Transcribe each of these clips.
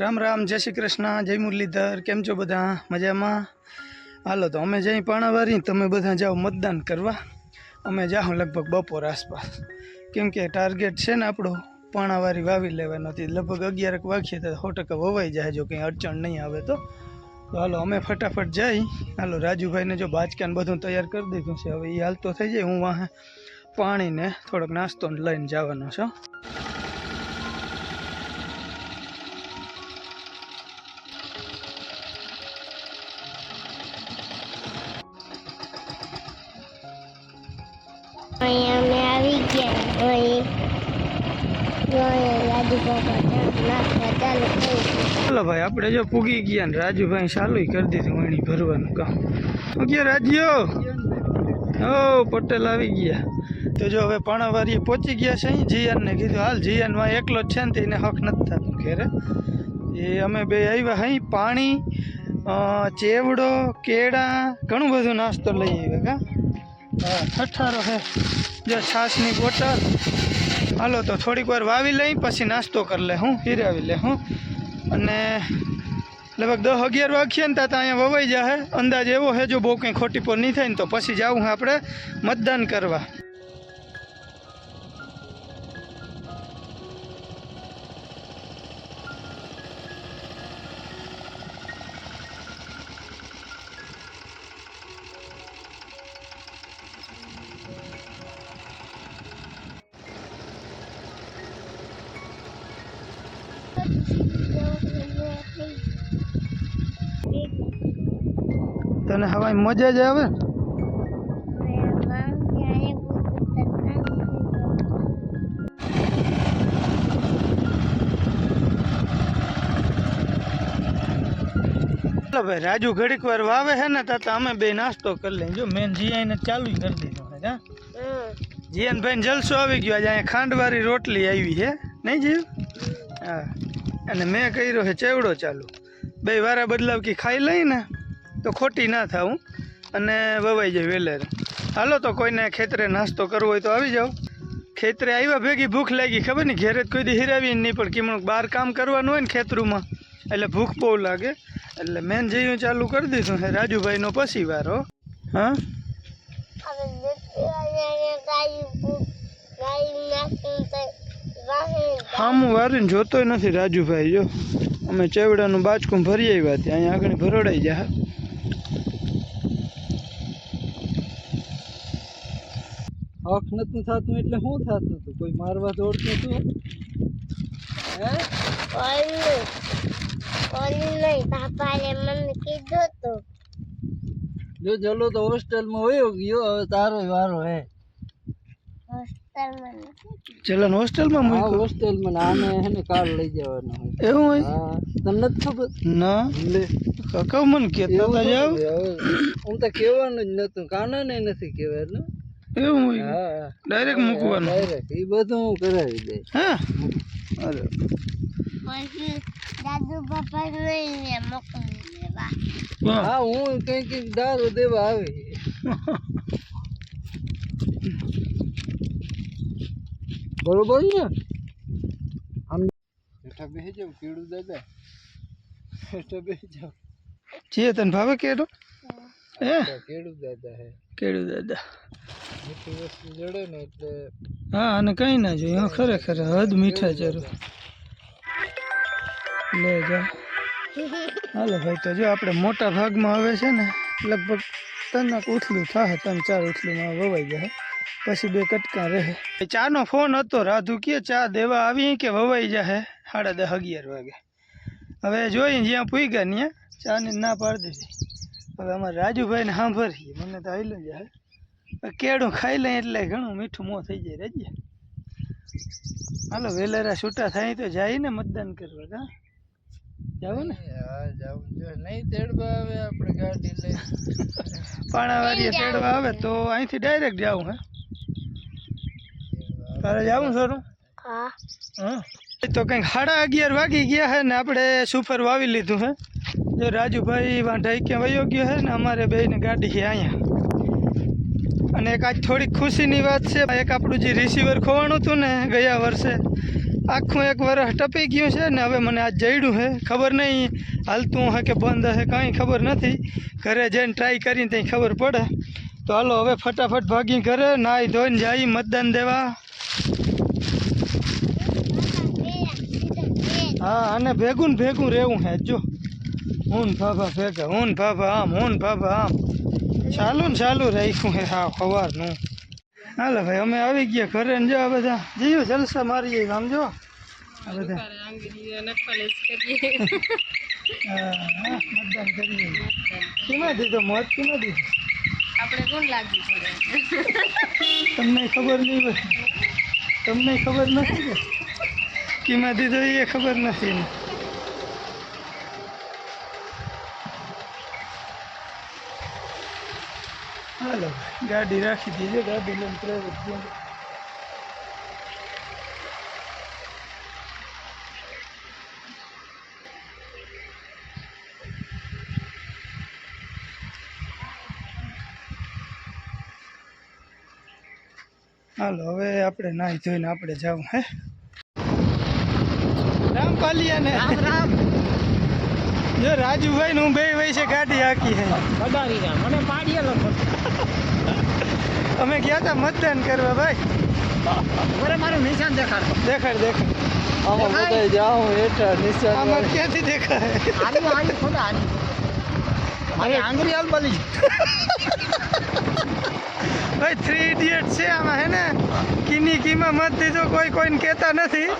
રામ રામ, જય શ્રી કૃષ્ણ, જય મુરલીધર, કેમ છો બધા? મજામાં? હાલો, તો અમે જઈ પાણાવારી, તમે બધા જાઓ મતદાન કરવા. અમે જાઓ લગભગ બપોર આસપાસ. કેમ કે ટાર્ગેટ છે ને આપણો, પાણાવારી વાવી લેવાનો. હતી લગભગ અગિયારક વાગીએ તો સો ટકા વવાઈ જાય, જો કંઈ અડચણ નહીં આવે તો. તો હાલો, અમે ફટાફટ જઈ. હાલો, રાજુભાઈને જો બાચકાને બધું તૈયાર કરી દીધું છે. હવે એ હાલતો થઈ જાય. હું વાહે પાણીને થોડોક નાસ્તો લઈને જવાનો છું. ચાલુ ભાઈ, આપણે જો પૂગી ગયા ને રાજુભાઈ ચાલુ કરી દીધું વણી ભરવાનું કામ. અગિયાર રાજ્યો? ઓ, પટેલ આવી ગયા. તો જો હવે પાણાવારીએ પહોંચી ગયા છે જીયાનને કીધું, હાલ, જીયાનમાં એકલો જ છે ને તેને હક નથી થતો ઘેરે. એ અમે બે આવ્યા અહીં, પાણી ચેવડો, કેળા, ઘણું બધું નાસ્તો લઈ આવ્યા કા. હા, ઠઠારો છે. જો છાશની બોટલ હાલો, તો થોડીક વાર વાવી લઈ, પછી નાસ્તો કરી લે, હું હિરાવી લે, હું. અને લગભગ દસ અગિયાર વાગ્યા ને ત્યાં અહીંયા વવાઈ જાય અંદાજ એવો છે જો બહુ કંઈ ખોટી પર નહીં થાય ને તો પછી જાવું આપણે મતદાન કરવા. તને હવાની મજા જ આવે? ને? ચાલો ભાઈ, રાજુ ઘડીક વાર વાવે છે ને તો અમે બે નાસ્તો કરી લઈએ. જો મેન જીયાને ચાલુ કરી દીધો છે હા જીયાન ભાઈ જલસો આવી ગયો. આજે અહીંયા ખાંડવાળી રોટલી આવી છે નહીં જીવ? હા. અને મેં કર્યો છે ચેવડો ચાલુ. બે વારા બદલાવ કી ખાઈ લઈ ને? તો ખોટી ના થાવું અને વવાઈ જાય વેલેર. હાલો તો કોઈને ખેતરે નાસ્તો કરવો હોય તો આવી જાઓ. ખેતરે આવ્યા ભેગી ભૂખ લાગી ખબર નહીં ઘેરે જ કોઈ દી હિરાવી નહીં પણ કિમણ બહાર કામ કરવાનું હોય ને ખેતરુમાં એટલે ભૂખ બહુ લાગે. એટલે મેન જયું ચાલુ કરી દીધું હે રાજુભાઈનો પછી વારો હા. હામું વારીને જોતોય નથી રાજુભાઈ જો. અમે ચેવડાનું બાચકું ભરી આવ્યા ત્યાં અહીંયા આગળ ભરોડાઈ જાય હક નતું થતું એટલે શું થતું હતું કોઈ મારવા દોડતું હતું હે? મને કીધું તું. જો ચલો તો હોસ્ટેલમાં હોય ગયો હવે તારો વારો હે. હોસ્ટેલમાં ચલો હોસ્ટેલમાં હા હોસ્ટેલમાં આને હે ને કાલ લઈ જવાનો હોય. એવું હોય? તમને નથી ખબર? ના. લે. કાકા મને કહેતા જાવ હું તો કહેવાનું જ નતું કાના ને નથી કહેવાનું એવું હોય હા ડાયરેક્ટ મૂકવાનું. ડાયરેક્ટ એ બધું હું કરાવી દે. હા. અરે. દાદુ બાપા લઈને મોકલી દેવા. હા હું કઈ કંઈક દારૂ દેવા આવી. બરોબર ને? આમ હેઠા બેસી જાવ કેળું દાદા. હેઠા બેસી જાવ જે તને ભાવે કેડો? હે? કેળું દાદા હે. કેડું દાદા. હા, અને કઈ ના જોઈએ. હા, ખરેખર, હદ મીઠા જરૂર લે જા. હાલો ભાઈ, તો જો આપણે મોટા ભાગમાં આવે છે ને, લગભગ ત્રણ ઉથલું થાય, ત્રણ ચાર ઉથલુંમાં વવાઈ જાય. પછી બે કટકા રહે. ચાનો ફોન હતો, રાધુ કે ચા દેવા આવી કે વવાઈ જાય સાડા દસ, અગિયાર વાગે. હવે જોઈ જ્યાં પૂગ્યા ત્યાં ને ના પાડી દીધી. હવે અમારે રાજુભાઈને સાંભળીએ. મને તો આવેલું જાય કેળું ખાઈ લઈએ એટલે ઘણું મીઠું મોં થઈ જાય. રજે. હાલો વેલેરા છૂટા થાય તો જાય ને મતદાન કરવા કા? જાવ ને. હા જાવ જો નહીં તેડવા આવે આપણે ગાડી લઈ. પાણાવાડીએ તેડવા આવે તો અહીંથી ડાયરેક્ટ જાવું હે? તારે જાવું સરું હા. હા. તો કંઈક સાડા અગિયાર વાગી ગયા હે ને આપણે સુફર વાવી લીધું હે. જો રાજુભાઈ વાંઢાઈ ક્યાં વયો ગયો હે ને અમારે બેયને ગાડી છે અહીંયા. અને એક આજ થોડીક ખુશીની વાત છે એક આપણું જે રિસીવર ખોવાનું હતું ને ગયા વર્ષે, આખું એક વર્ષ ટપી ગયું છે ને હવે મને આજ જડ્યું છે ખબર નહીં હાલતું હે કે બંધ હશે કાંઈ ખબર નથી, ઘરે જઈને ટ્રાય કરીને ત્યાં ખબર પડે. તો હાલો, હવે ફટાફટ ભાગી ઘરે, નાહી ધોઈને જઈ, મતદાન દેવા. હા, અને ભેગું ભેગું રહેવું હે, જો. હું ભાભા ભેગા હું ભાભા આમ હું ભાભા આમ. ચાલુ ને ચાલુ રાખ્યું હે હા સવારનું હાલે ભાઈ અમે આવી ગયા ઘરે ને જો આ બધા. જીવ જલસા મારીએ આમ જો બધા મતદાન કરીએ. કેમાં દીધો મત? કેમાં દીધો? આપણે કોણ લાગવું તમને ખબર નહીં તમને ખબર નથી કે? કેમાં દીધો એ ખબર નથી હાલો, ગાડી રાખી દીધી, ગાડી લઈને હાલો, હવે આપણે નાહી ધોઈને આપણે જાઉં, હે? રામ પાલિયા ને જો રાજુભાઈ નું હું બે છે ગાડી આખી હે. પધારી જા મને પાડીએ લખો અમે ગયા હતા મતદાન કરવા ભાઈ. બરે મારું નિશાન દેખાડ. દેખાડ દેખાડ. આમાં બધાય જાઉં હેઠા નિશાન આમાં ક્યાંથી દેખાય? આની આની ખોટા આની. મારી આંગળી હાલ બલી. ભાઈ થ્રી ઇડિયટ છે આમાં હે ને? કીની કીમાં મત દીધો કોઈ કોઈને કહેતા નથી.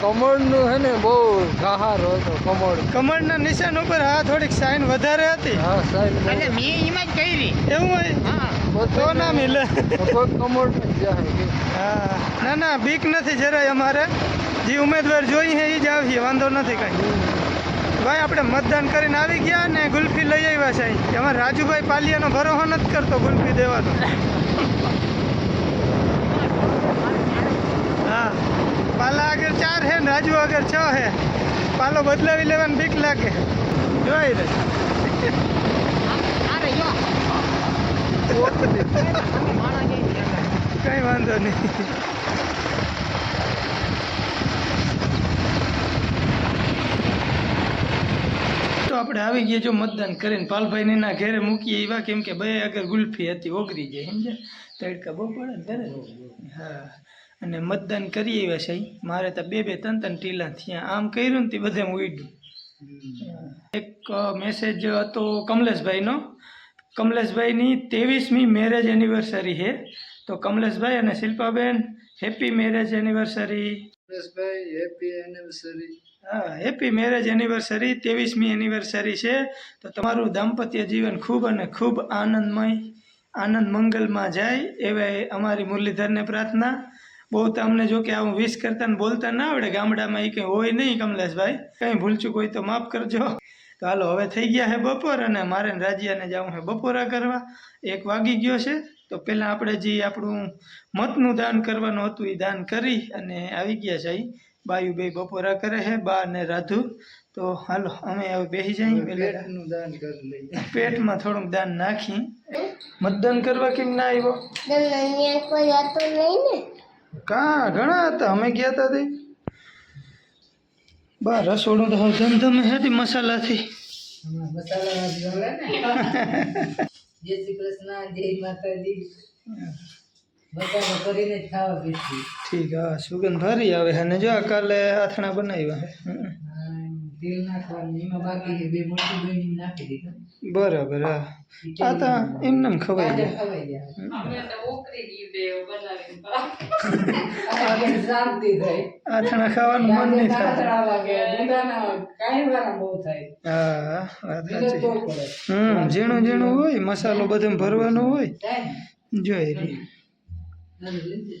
કમળનું હે ને બહુ ગાહાર હતો કમળ. કમળના નિશાન ઉપર હા થોડીક સાઈન વધારે હતી. હા સાહેબ મેં એમાં જ કરી એવું હોય? હા. તો ના મિલે. કોઈ કમળ હા. ના ના બીક નથી જરાય અમારે. જે ઉમેદવાર જોઈ હે એ જ આવીએ વાંધો નથી કાંઈ. ભાઈ આપણે મતદાન કરીને આવી ગયા ને ગુલ્ફી લઈ આવ્યા છે એમાં અમારે રાજુભાઈ પાલિયાનો ભરોસો નથી કરતો ગુલ્ફી દેવાનો હા પાલા આગળ ચાર છે ને રાજુ આગળ છ છે પાલો બદલાવી લેવાની બીક લાગે. જોઈ રે કઈ વાંધો નહીં. તો આપણે આવી ગયા જો મતદાન કરીને પાલભાઈને ના ઘેરે મૂકીએ એવા કેમ કે બે આગળ ગુલ્ફી હતી ઓગરી જાય સમજે તડકા ત્યારે. હા. અને મતદાન કરી આવ્યા છે. મારે તો બે બે ત્રણ ત્રણ ટીલા થયા. આમ કર્યું ને તે બધે હું ઉડ્યું એક મેસેજ હતો કમલેશભાઈનો. કમલેશભાઈની ત્રેવીસમી મેરેજ એનિવર્સરી છે. તો કમલેશભાઈ અને શિલ્પાબેન હેપી મેરેજ એનિવર્સરી કમલેશભાઈ હેપી એનિવર્સરી હા હેપી મેરેજ એનિવર્સરી ત્રેવીસમી એનિવર્સરી છે. તો તમારું દાંપત્ય જીવન ખૂબ અને ખૂબ આનંદમય આનંદ મંગલમાં જાય એવા અમારી મુરલીધરને પ્રાર્થના. બહુ તો અમને જો કે આવું વિશ કરતા બોલતા ના આવડે. ગામડામાં એ કંઈ હોય નહીં કમલેશભાઈ. કંઈ ભૂલચૂક હોય તો માફ કરજો. તો હાલો હવે થઈ ગયા છે બપોર અને મારે ને રાજીયાને જવું છે બપોરા કરવા. એક વાગી ગયો છે. તો પહેલાં આપણે જે આપણું મતનું દાન કરવાનું હતું એ દાન કરી અને આવી ગયા છે બાયુ બે બપોરા કરે છે બા અને રાધુ. તો હાલો અમે હવે બેસી જઈએ. દાન કરી પેટમાં થોડુંક દાન નાખી. મતદાન કરવા કેમ ના આવ્યો? કા ઘણા હતા? અમે ગયા હતા તે. બા રસોડું તો હવે ધમધમે હેતી મસાલાથી. જય શ્રી કૃષ્ણ જય માતાજી. બધાને કરીને જ ખાવા બેસી ઠીક હા સુગંધ ભારી આવે અને જો કાલે આથણા બનાવ્યા. તેલ નાખવાનું એમાં બાકી બે મોટી બહેની નાખી દીધું. બરાબર હા. આ તો એમને એમ ખવાઈ આથણા ખાવાનું મન નહીં થાય. હમ ઝીણું ઝીણું હોય મસાલો બધે ભરવાનો હોય. જોઈ રહી નથી લીધી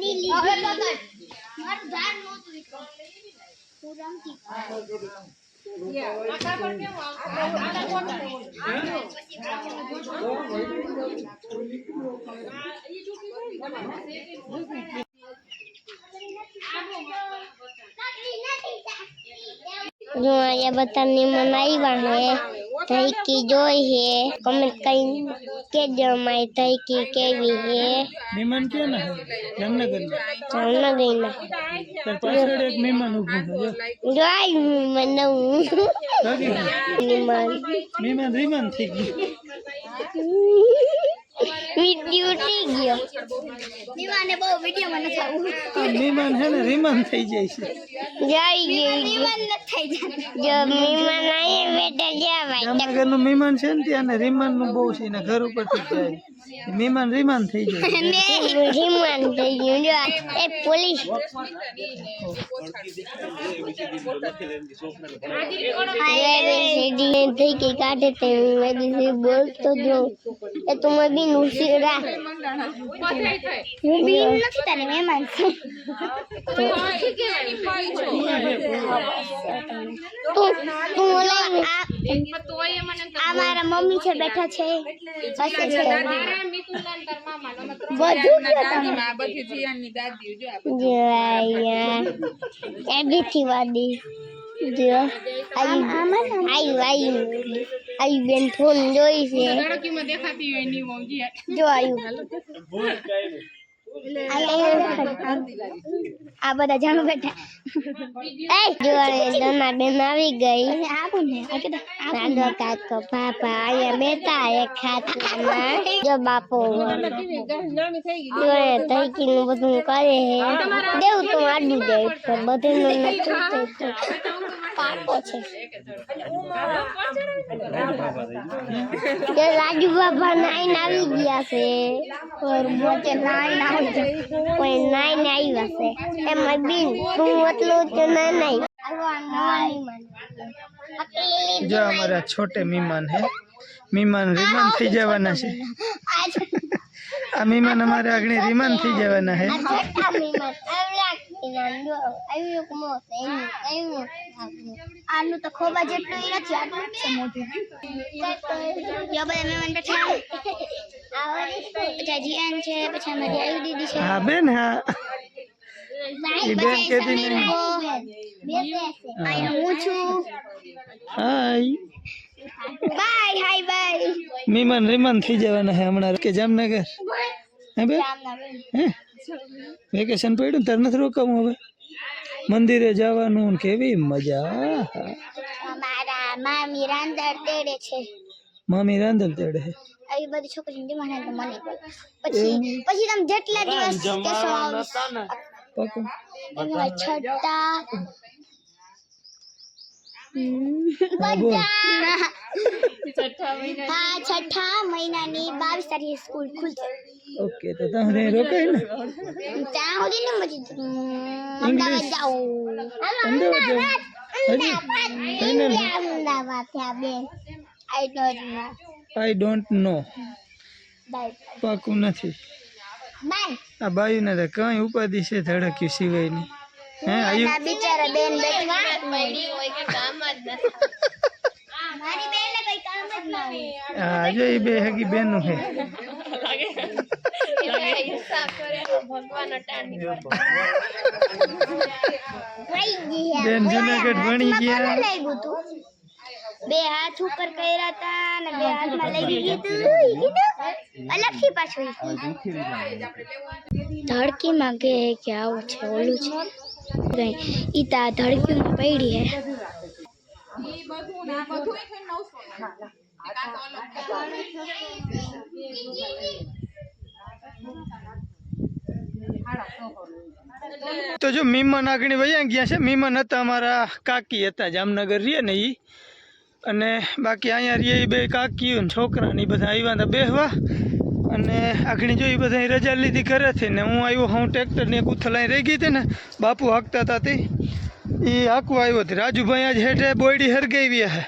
લીધી મારું ઝાડ નહોતું હું રમતી જો અહીંયા બધા નિમન આવ્યા હે ધૈકી જોઈ હે કમેન્ટ કઈ કેજો મારી ધૈકી કેવી હે મહેમાન કે ને જામનગર જામનગરના તાર પાછળ એક મહેમાન ઊભું છે. જોઈ મને ભાગી ગયું. મહેમાન રીમાન થઈ ગયું ગયો નિમાને બહુ મહેમાન છે ને રીમાન થઈ જાય છે. જઈ ગઈ નિમાન ન થઈ જાય જો નિમાન આયે બેટા જવાય. જામનગરનું મહેમાન છે ને ત્યાં રીમાનનું બહુ છે એના ઘર જ જાય. મહેમાન રીમાન થઈ જાય. થઈ ગયું. જો એ પોલીસ. થઈ ગઈ કાઢે તે. મેં બોલતો જો એ તું મેં બી નુસી હું બી નથી તને મહેમાન છું તું તું ઓલા આ મારા મમ્મી છે બેઠા છે હસે છે. બધું જો અહીંયા એ બીથી વાદી જો. આઈ આઈ આઈ આઈ બેન ફોન જોઈ છે. જો. આયુ. આ બધા જાણો બેઠા એ જો દના બેન આવી ગઈ નાનો કાકો પાપા અહીંયા બેઠા એક ખાટલામાં જો બાપો જો એ તૈકીનું બધું કરે હે. દેવું તો આડું જાય તો બધું નથી પાકો છે. જે રાજુ બાબા નાઈન આવી ગયા છે. ઓર મોટે નાઈન કોઈ નાઈન આવ્યા છે એમાં બિન તું એટલું તો ના નહીં જો અમારા છોટે મહેમાન હે. મહેમાન રીમાન થઈ જવાના છે. આ મહેમાન અમારે આગળ રીમાન થઈ જવાના હે. આનું તો ખોબા જેટલું ઈ નથી આટલું છે મોટું યો બધા મહેમાન બેઠા પછી જીયાન છે પછી અમારી આવી દીદી છે. હા બેન હા. મહેમાન રીમાન થઈ જવાના હે હમણાં. કે જામનગર? હે બે હે? વેકેશન પડ્યું તારે નથી રોકાવું હવે? મંદિરે જવાનું કેવી મજા મારા મામી રાંધણ તેડે છે. મમ્મી રાંધણ તેડે આવી બધી તો મને પછી પછી તમે જેટલા દિવસ. છઠ્ઠા હા છઠ્ઠા મહિનાની બાવીસ તારીખે સ્કૂલ ખુલશે. ઓકે તો તમે રોકાય ને? ત્યાં સુધી ને પછી અમદાવાદ જાઉં. અમદાવાદ અમદાવાદ અમદાવાદ ત્યાં I don't know I don't know પાકું નથી. બાય આ બાયુને તો કઈ ઉપાધિ છે ધડક્યું સિવાયની. હે આયુ ના બિચારા બેન બેઠા મારી બેન ને કઈ કામ જ ના હોય હા જો એ બે હગી બેનું હે વહી ગયા બેન જુનાગઢ ભણી ગયા કોને લાગ્યું તું બે હાથ ઉપર કર્યા હતા અને બે હાથમાં લાગી ગયું તું અલગથી પાછું ધડકીમાં કે કે આવું છે ઓલું છે કઈ ઈ તા ધડકીમાં પડી હે. તો જો મીમા નાગણી વૈયા ગયા છે. મીમાન હતા અમારા કાકી હતા, જામનગર રહીએ ને એ અને બાકી અહીંયા રહીએ બે કાકીઓ ને છોકરા ને બધા આવ્યા હતા બેહવા. અને આગળ જો એ બધા રજા લીધી ઘરેથી ને હું આવ્યો હું ટ્રેક્ટરની એક ઉથલાઈ રહી ગઈ હતી ને બાપુ હાંકતા હતા તે. એ હાંકવા આવ્યો હતી. રાજુભાઈ આજ હેઠે બોયડી હરગાવી હે.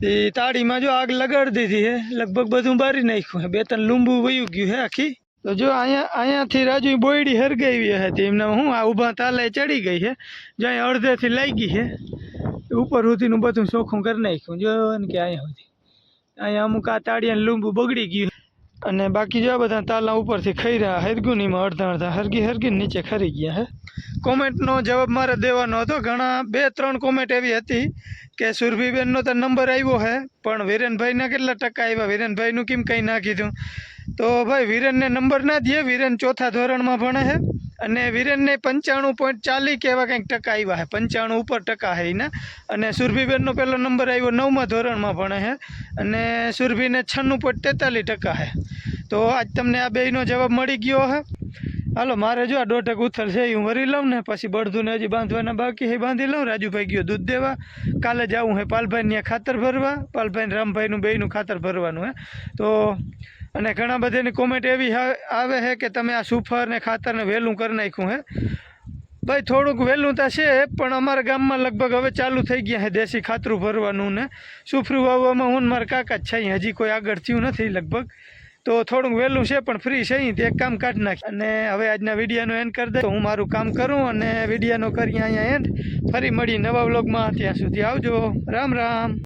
એ તાળીમાં જો આગ લગાડી દીધી હે. લગભગ બધું બારી નાખ્યું હે. બે ત્રણ લીંબુ વયું ગયું હે આખી. તો જો અહીંયા અહીંયાથી રાજુ બોયડી હરગાવી હતી એમને હું આ ઊભા તાલે ચડી ગઈ છે જો અહીંયા અડધેથી લાગી છે ઉપર સુધીનું બધું ચોખ્ખું કરી નાખ્યું. જો ને કે અહીંયા સુધી. અહીંયા અમુક આ તાળિયા લીંબુ બગડી ગયું અને બાકી જો આ બધા તાલા ઉપરથી ખાઈ રહ્યા, હરગુનીમાં અડધા અડધા, હરગી હરગી નીચે ખરી ગયા હે. કોમેન્ટનો જવાબ મારે દેવાનો હતો. ઘણા બે ત્રણ કોમેન્ટ એવી હતી કે સુરભીબેનનો તો નંબર આવ્યો હે, પણ વિરેનભાઈના કેટલા ટકા આવ્યા? વિરેનભાઈનું કેમ કંઈ ના કીધું? તો ભાઈ વિરેનને નંબર ના દે. વિરેન ચોથા ધોરણમાં ભણે છે અને વિરેનને પંચાણું પોઈન્ટ ચાલીસ કે એવા કંઈક ટકા આવ્યા છે પંચાણું ઉપર ટકા છે એના અને સુરભીબેનનો પહેલો નંબર આવ્યો નવમા ધોરણમાં ભણે છે અને સુરભીને છન્નું પોઈન્ટ તેતાલીસ ટકા છે તો આજ તમને આ બેયનો જવાબ મળી ગયો છે હાલો, મારે જો આ દોઢક ઉથલ છે, એ હું વરી લઉં ને, પછી બળદુને હજી બાંધવાના બાકી હે, બાંધી લઉં. રાજુભાઈ ગયો દૂધ દેવા. કાલે જવું હે પાલભાઈને ખાતર ભરવા. પાલભાઈ રામભાઈનું બેયનું ખાતર ભરવાનું હે. તો અને ઘણા બધાની કોમેન્ટ એવી આવે છે કે તમે આ સુફર ને ખાતરને વહેલું કરી નાખ્યું હે. ભાઈ, થોડુંક વહેલું તો છે, પણ અમારા ગામમાં લગભગ હવે ચાલુ થઈ ગયા છે દેશી ખાતરું ભરવાનું ને. સુફરું વાવવામાં હું મારા કાકા જ છે હજી કોઈ આગળ થયું નથી લગભગ. તો થોડુંક વહેલું છે, પણ ફ્રી છે તે એક કામ કાઢી નાખી અને હવે આજના વિડીયાનો એન્ડ કરી દે, તો હું મારું કામ કરું અને વિડીયાનો કરીએ અહીંયા એન્ડ ફરી મળી નવા વ્લોગમાં ત્યાં સુધી આવજો. રામ રામ.